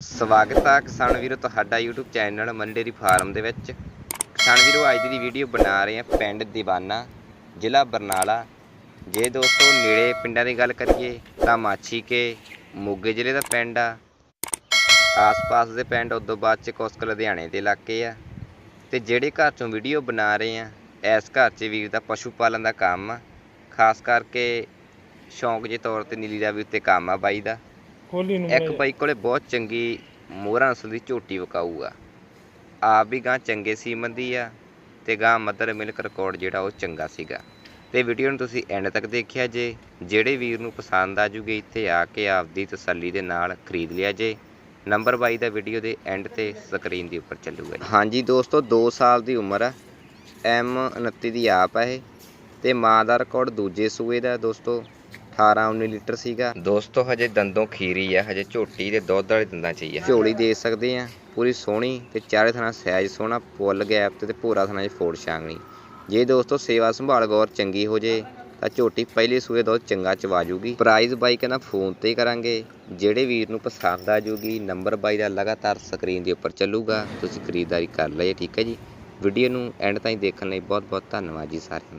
ਸਵਾਗਤ ਆ ਕਿਸਾਨ ਵੀਰੋ ਤੁਹਾਡਾ YouTube ਚੈਨਲ ਮੰਡੇਰੀ ਫਾਰਮ ਦੇ ਵਿੱਚ। ਕਿਸਾਨ ਵੀਰੋ, ਅੱਜ ਦੀ ਵੀਡੀਓ ਬਣਾ ਰਹੇ ਆ ਪਿੰਡ ਦੀਵਾਨਾ, ਜ਼ਿਲ੍ਹਾ ਬਰਨਾਲਾ। ਜੇ ਦੋਸਤੋ ਨੇੜੇ ਪਿੰਡਾਂ ਦੀ ਗੱਲ ਕਰੀਏ ਤਾਂ ਮਾਛੀ ਕੇ ਮੋਗੇ ਜ਼ਿਲ੍ਹੇ ਦਾ ਪਿੰਡ ਆ। ਆਸ-ਪਾਸ ਦੇ ਪਿੰਡ ਉਦੋਂ ਬਾਅਦ ਚ ਕੁਸਕ ਲੁਧਿਆਣੇ ਦੇ ਇਲਾਕੇ ਆ। ਤੇ ਜਿਹੜੇ ਘਰ ਚੋਂ ਵੀਡੀਓ ਬਣਾ ਰਹੇ ਆ ਇਸ ਘਰ 'ਚ ਵੀਰ ਦਾ ਪਸ਼ੂ ਪਾਲਣ ਦਾ ਕੰਮ ਆ। ਖਾਸ ਕਰਕੇ ਸ਼ੌਂਕ ਦੇ ਤੌਰ ਤੇ ਨੀਲੀ ਰਾਵੀ ਉੱਤੇ ਕੰਮ ਆ ਬਾਈ ਦਾ। ਹੋਲੀ ਨੂੰ ਇੱਕ ਬਾਈ ਕੋਲੇ ਬਹੁਤ ਚੰਗੀ ਮੋਹਰਾ ਨਸਲ ਦੀ ਝੋਟੀ ਵਿਕਾਊ ਆ ਆਪ ਵੀ ਗਾਂ ਚੰਗੇ ਸੀਮਨ ਦੀ ਆ ਤੇ ਗਾਂ ਮਦਰ ਮਿਲਕ ਰਿਕਾਰਡ ਜਿਹੜਾ ਉਹ ਚੰਗਾ ਸੀਗਾ। ਤੇ ਵੀਡੀਓ ਨੂੰ ਤੁਸੀਂ ਐਂਡ ਤੱਕ ਦੇਖਿਆ ਜੇ ਜਿਹੜੇ ਵੀਰ ਨੂੰ ਪਸੰਦ ਆ ਜੂਗੇ ਇੱਥੇ ਆ ਕੇ ਆਪਦੀ ਤਸੱਲੀ ਦੇ ਨਾਲ ਖਰੀਦ ਲਿਆ ਜੇ। ਨੰਬਰ 22 ਦਾ ਵੀਡੀਓ ਦੇ ਐਂਡ ਤੇ ਸਕਰੀਨ ਦੇ ਉੱਪਰ ਚੱਲੂਗਾ। ਹਾਂਜੀ ਦੋਸਤੋ 2 ਸਾਲ ਦੀ ਉਮਰ ਆ। ਐਮ 29 ਦੀ ਆਪ ਆ ਇਹ। ਤੇ ਮਾਂ ਦਾ ਰਿਕਾਰਡ ਦੂਜੇ ਸੂਏ ਦਾ ਦੋਸਤੋ। 18 19 ਲੀਟਰ ਸੀਗਾ। ਦੋਸਤੋ ਹਜੇ ਦੰਦੋਂ ਖੀਰੀ ਆ ਹਜੇ ਝੋਟੀ ਦੇ ਦੁੱਧ ਵਾਲੇ ਦੰਦਾਂ ਚ ਹੀ ਆ। ਝੋਲੀ ਦੇ ਸਕਦੇ ਆ ਪੂਰੀ ਸੋਹਣੀ ਤੇ ਚਾਰੇ ਥਣਾ ਸਾਈਜ਼ ਸੋਹਣਾ ਪੁੱਲ ਗੈਪ ਤੇ ਤੇ ਭੂਰਾ ਥਣਾ ਚ ਫੋੜ ਛਾਂਗਣੀ। ਜੇ ਦੋਸਤੋ ਸੇਵਾ ਸੰਭਾਲ ਗੌਰ ਚੰਗੀ ਹੋ ਜੇ ਤਾਂ ਝੋਟੀ ਪਹਿਲੇ ਸੂਏ ਦੁੱਧ ਚੰਗਾ ਚਵਾ ਜੂਗੀ। ਪ੍ਰਾਈਸ ਬਾਈ ਕਹਿੰਦਾ ਫੋਨ ਤੇ ਕਰਾਂਗੇ। ਜਿਹੜੇ ਵੀਰ ਨੂੰ ਪਸੰਦ ਆ ਜੂਗੀ ਨੰਬਰ ਬਾਈ ਦਾ ਲਗਾਤਾਰ ਸਕਰੀਨ ਦੇ ਉੱਪਰ ਚੱਲੂਗਾ। ਤੁਸੀਂ ਖਰੀਦਦਾਰੀ ਕਰ ਲਏ ਠੀਕ ਹੈ ਜੀ। ਵੀਡੀਓ ਨੂੰ ਐਂਡ ਤਾਈਂ ਦੇਖਣ ਲਈ ਬਹੁਤ ਬਹੁਤ ਧੰਨਵਾਦ ਜੀ ਸਾਰਿਆਂ